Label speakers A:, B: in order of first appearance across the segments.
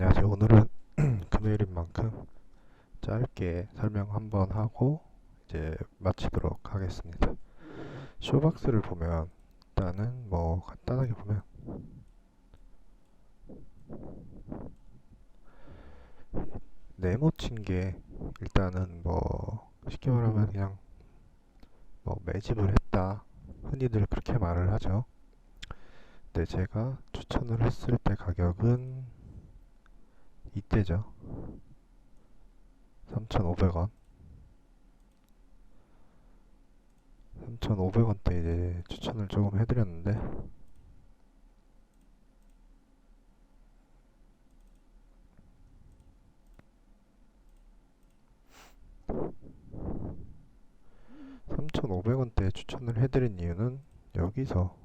A: 안녕하세요. 오늘은 금요일인 만큼 짧게 설명 한번 하고 이제 마치도록 하겠습니다. 쇼박스를 보면 일단은 뭐 간단하게 보면 네모 친 게 일단은 뭐 쉽게 말하면 그냥 뭐 매집을 했다. 흔히들 그렇게 말을 하죠. 근데 제가 추천을 했을 때 가격은 이때죠. 3,500원. 3,500원대 이제 추천을 조금 해드렸는데 (3,500원대에) 추천을 해드린 이유는 여기서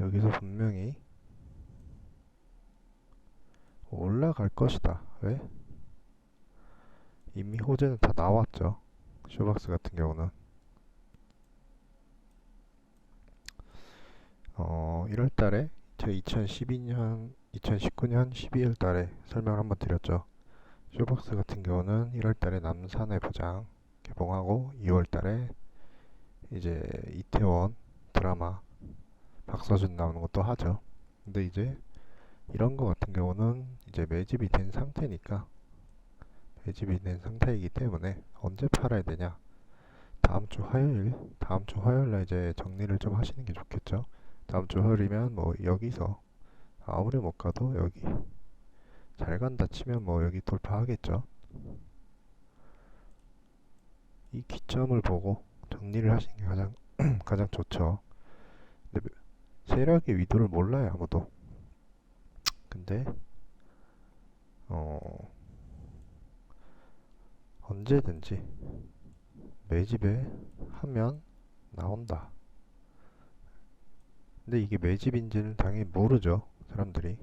A: 여기서 분명히 올라갈 것이다. 왜? 이미 호재는 다 나왔죠. 쇼박스 같은 경우는. 어, 1월 달에 제가 2012년, 2019년 12월 달에 설명을 한번 드렸죠. 쇼박스 같은 경우는 1월 달에 남산의 부장 개봉하고 2월 달에 이제 이태원 드라마 박서준 나오는 것도 하죠. 근데 이제 이런 거 같은 경우는 이제 매집이 된 상태니까 매집이 된 상태이기 때문에 언제 팔아야 되냐? 다음 주 화요일 다음 주 화요일 날 이제 정리를 좀 하시는 게 좋겠죠? 다음 주 화요일이면 뭐 여기서 아무리 못 가도 여기 잘 간다 치면 뭐 여기 돌파하겠죠? 이 기점을 보고 정리를 하시는 게 가장 가장 좋죠. 근데 세력의 위도를 몰라요 아무도 근데 어 언제든지 매집에 하면 나온다. 근데 이게 매집인지는 당연히 모르죠. 사람들이.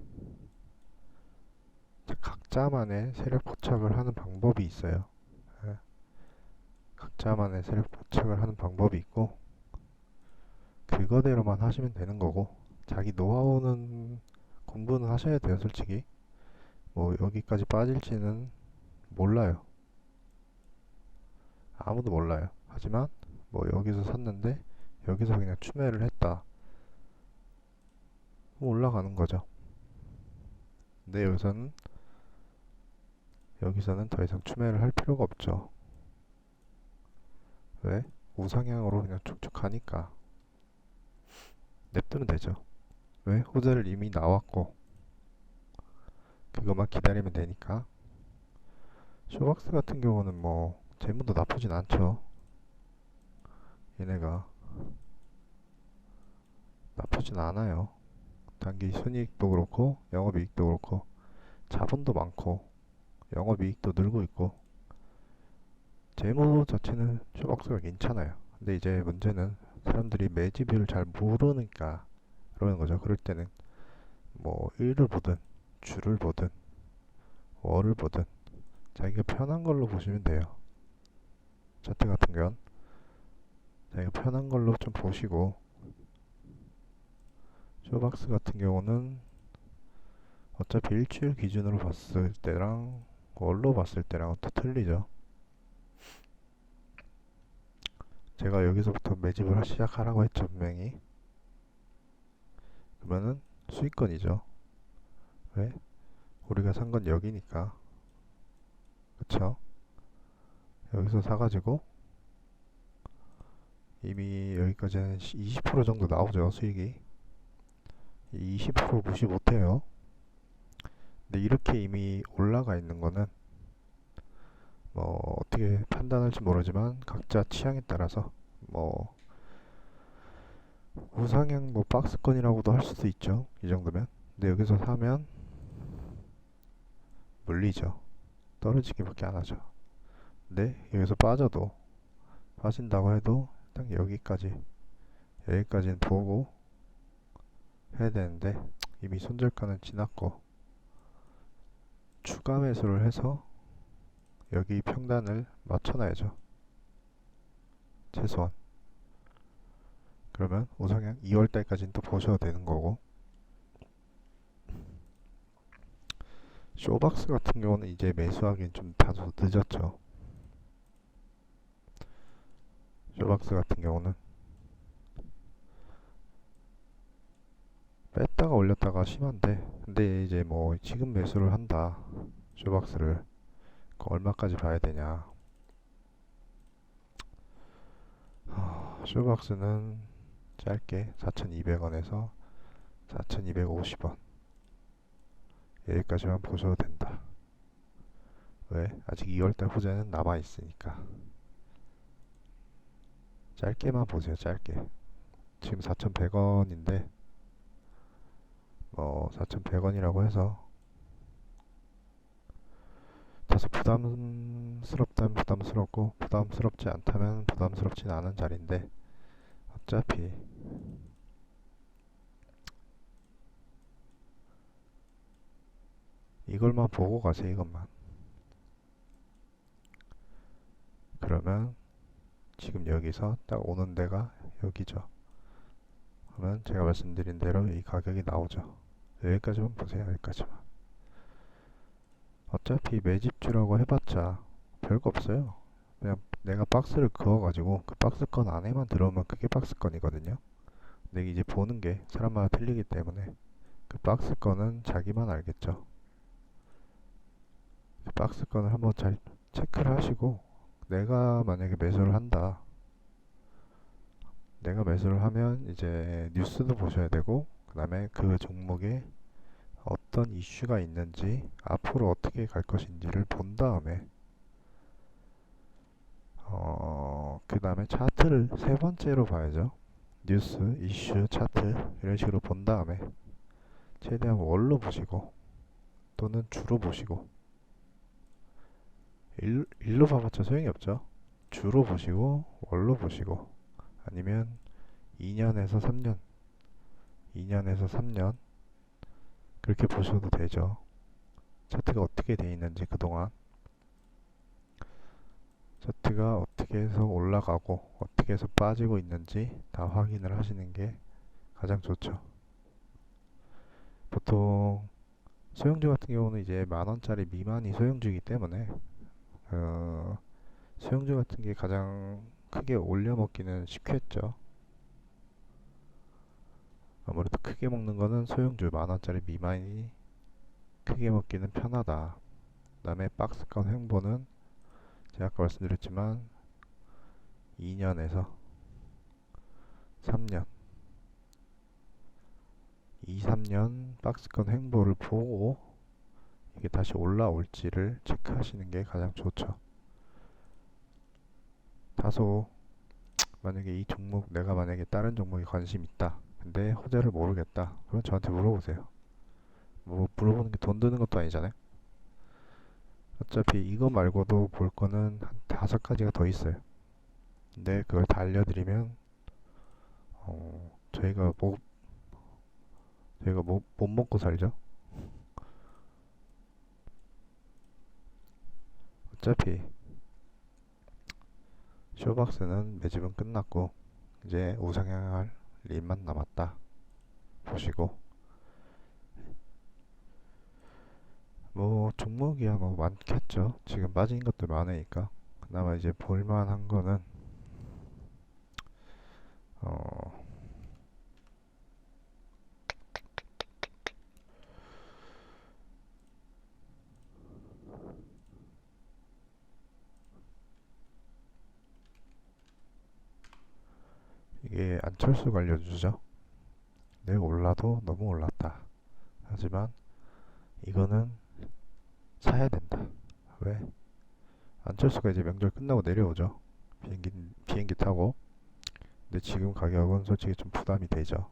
A: 각자만의 세력 포착을 하는 방법이 있어요. 예. 각자만의 세력 포착을 하는 방법이 있고 그거대로만 하시면 되는 거고 자기 노하우는 공부는 하셔야 돼요, 솔직히. 뭐 여기까지 빠질지는 몰라요. 아무도 몰라요. 하지만 뭐 여기서 샀는데 여기서 그냥 추매를 했다. 올라가는 거죠. 근데 여기서는 여기서는 더 이상 추매를 할 필요가 없죠. 왜? 우상향으로 그냥 쭉쭉 가니까 냅두면 되죠. 왜? 호재를 이미 나왔고? 그것만 기다리면 되니까. 쇼박스 같은 경우는 뭐 재무도 나쁘진 않죠. 얘네가 나쁘진 않아요. 단기 순이익도 그렇고 영업이익도 그렇고 자본도 많고 영업이익도 늘고 있고. 재무 자체는 쇼박스가 괜찮아요. 근데 이제 문제는 사람들이 매집을 잘 모르니까 그러는 거죠. 그럴 때는 뭐 일을 보든 주를 보든 월을 보든 자기가 편한 걸로 보시면 돼요. 차트 같은 건 자기가 편한 걸로 좀 보시고 쇼박스 같은 경우는 어차피 일주일 기준으로 봤을 때랑 월로 봤을 때랑 또 틀리죠. 제가 여기서부터 매집을 시작하라고 했죠, 분명히. 그러면은 수익권이죠. 왜? 우리가 산 건 여기니까. 그쵸? 여기서 사가지고 이미 여기까지는 20% 정도 나오죠, 수익이. 20% 무시 못해요. 근데 이렇게 이미 올라가 있는 거는 뭐 어떻게 판단할지 모르지만 각자 취향에 따라서 뭐 우상향 뭐 박스권이라고도 할 수도 있죠. 이 정도면. 근데 여기서 사면 물리죠. 떨어지기밖에 안 하죠. 근데 여기서 빠져도 빠진다고 해도 딱 여기까지 여기까지는 보고 해야 되는데 이미 손절가는 지났고 추가 매수를 해서 여기 평단을 맞춰놔야죠. 최소한. 그러면 우상향 2월달까지는 또 보셔도 되는 거고. 쇼박스 같은 경우는 이제 매수하기엔 좀 다소 늦었죠. 쇼박스 같은 경우는 뺐다가 올렸다가 심한데 근데 이제 뭐 지금 매수를 한다 쇼박스를. 그 얼마까지 봐야 되냐. 하, 쇼박스는 짧게 4,200원에서 4,250원. 여기까지만 보셔도 된다. 왜? 아직 2월달 후자는 남아있으니까. 짧게만 보세요 짧게. 지금 4,100원인데 뭐 4,100원이라고 해서 다소 부담스럽다면 부담스럽고 부담스럽지 않다면 부담스럽진 않은 자리인데 어차피. 이걸만 보고 가세요 이것만. 그러면 지금 여기서 딱 오는 데가 여기죠. 그러면 제가 말씀드린 대로 이 가격이 나오죠. 여기까지만 보세요 여기까지만. 어차피 매집주라고 해봤자 별거 없어요 그냥 내가 박스를 그어가지고 그 박스건 안에만 들어오면 그게 박스건이거든요. 근데 이제 보는 게 사람마다 틀리기 때문에 그 박스건은 자기만 알겠죠. 그 박스건을 한번 잘 체크를 하시고 내가 만약에 매수를 한다. 내가 매수를 하면 이제 뉴스도 보셔야 되고 그 다음에 그 종목에 어떤 이슈가 있는지 앞으로 어떻게 갈 것인지를 본 다음에 어, 그 다음에 차트를 세 번째로 봐야죠. 뉴스, 이슈, 차트 이런 식으로 본 다음에 최대한 월로 보시고 또는 주로 보시고 일, 일로 봐봤자 소용이 없죠. 주로 보시고 월로 보시고 아니면 2년에서 3년 2년에서 3년 그렇게 보셔도 되죠. 차트가 어떻게 돼 있는지 그동안 차트가 어떻게 해서 올라가고 어떻게 해서 빠지고 있는지 다 확인을 하시는 게 가장 좋죠. 보통 소형주 같은 경우는 이제 만 원짜리 미만이 소형주이기 때문에 어, 소형주 같은 게 가장 크게 올려먹기는 쉽겠죠. 아무래도 크게 먹는 거는 소형주 만원짜리 미만이 크게 먹기는 편하다. 그 다음에 박스권 횡보는 제가 아까 말씀드렸지만 2년에서 3년 2, 3년 박스권 횡보를 보고 이게 다시 올라올지를 체크하시는 게 가장 좋죠. 다소 만약에 이 종목 내가 만약에 다른 종목에 관심 있다. 근데 호재를 모르겠다. 그럼 저한테 물어보세요. 뭐 물어보는 게 돈 드는 것도 아니잖아요. 어차피 이거 말고도 볼 거는 한 다섯 가지가 더 있어요. 근데 그걸 다 알려드리면 어, 저희가 뭐 저희가 뭐, 못 먹고 살죠. 어차피 쇼박스는 매집은 끝났고 이제 우상향할 일만 남았다 보시고 뭐 종목이야 뭐 많겠죠 지금 빠진 것들 많으니까 그나마 이제 볼만한 거는 어 이게 안철수가 알려주죠. 내가 올라도 너무 올랐다. 하지만 이거는 사야 된다. 왜? 안철수가 이제 명절 끝나고 내려오죠. 비행기 비행기 타고. 근데 지금 가격은 솔직히 좀 부담이 되죠.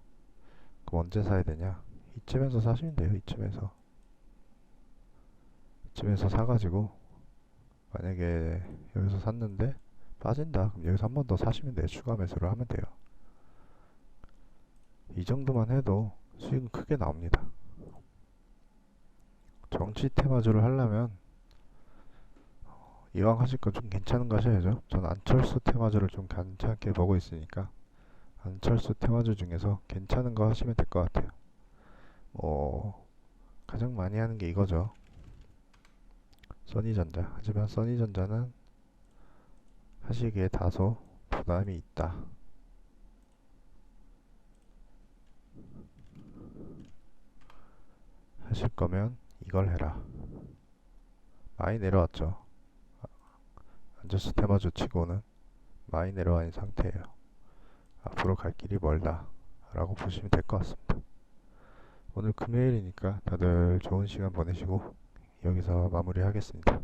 A: 그럼 언제 사야 되냐? 이쯤에서 사시면 돼요. 이쯤에서. 이쯤에서 사가지고 만약에 여기서 샀는데 빠진다. 그럼 여기서 한 번 더 사시면 돼요. 추가 매수를 하면 돼요. 이 정도만 해도 수익은 크게 나옵니다. 정치 테마주를 하려면 이왕 하실 거 좀 괜찮은 거 하셔야죠. 저는 안철수 테마주를 좀 괜찮게 보고 있으니까 안철수 테마주 중에서 괜찮은 거 하시면 될 것 같아요. 뭐 가장 많이 하는 게 이거죠. 써니전자. 하지만 써니전자는 하시기에 다소 부담이 있다. 하실 거면 이걸 해라. 많이 내려왔죠. 안저스 테마주 치고는 많이 내려와 있는 상태예요. 앞으로 갈 길이 멀다. 라고 보시면 될 것 같습니다. 오늘 금요일이니까 다들 좋은 시간 보내시고 여기서 마무리하겠습니다.